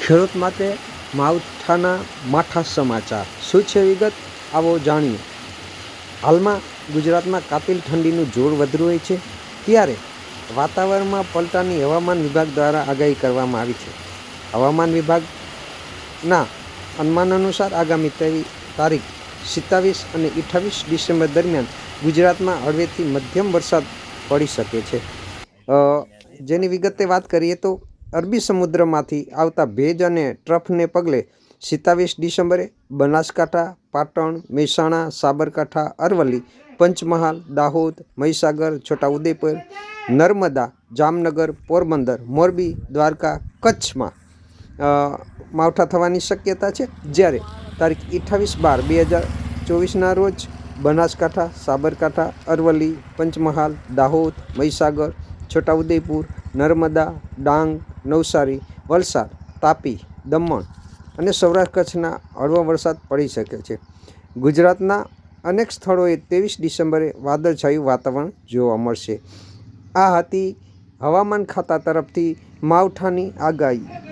ખેડૂત માટે માવઠાના માઠા સમાચાર. શું છે વિગત? આવો જાણીએ. હાલમાં ગુજરાતમાં કાતિલ ઠંડીનું જોર વધુ હોય છે. ત્યારે વાતાવરણમાં પલટાની હવામાન વિભાગ દ્વારા આગાહી કરવામાં આવી છે. હવામાન વિભાગના અનુમાન અનુસાર આગામી તારીખ સિત્તાવીસ અને અઠ્ઠાવીસ ડિસેમ્બર દરમિયાન ગુજરાતમાં હળવેથી મધ્યમ વરસાદ પડી શકે છે. જેની વિગતે વાત કરીએ તો અરબી સમુદ્રમાંથી આવતા ભેજ અને ટ્રફને પગલે સિત્તાવીસ ડિસેમ્બરે બનાસકાંઠા, પાટણ, મહેસાણા, સાબરકાંઠા, અરવલ્લી, પંચમહાલ, દાહોદ, મહીસાગર, છોટાઉદેપુર, નર્મદા, જામનગર, પોરબંદર, મોરબી, દ્વારકા, કચ્છમાં માવઠા થવાની શક્યતા છે. જ્યારે તારીખ અઠ્ઠાવીસ બાર બે હજાર ચોવીસના રોજ બનાસકાંઠા, સાબરકાંઠા, અરવલ્લી, પંચમહાલ, દાહોદ, મહીસાગર, છોટાઉદેપુર, નર્મદા, ડાંગ નવસારી, વલસાડ, તાપી, દમણ અને સૌરાષ્ટ્ર કચ્છના હળવો વરસાદ પડી શકે છે. ગુજરાતના અનેક સ્થળોએ ત્રેવીસ ડિસેમ્બરે વાદળછાયું વાતાવરણ જોવા મળશે. આ હતી હવામાન ખાતા તરફથી માવઠાની આગાહી.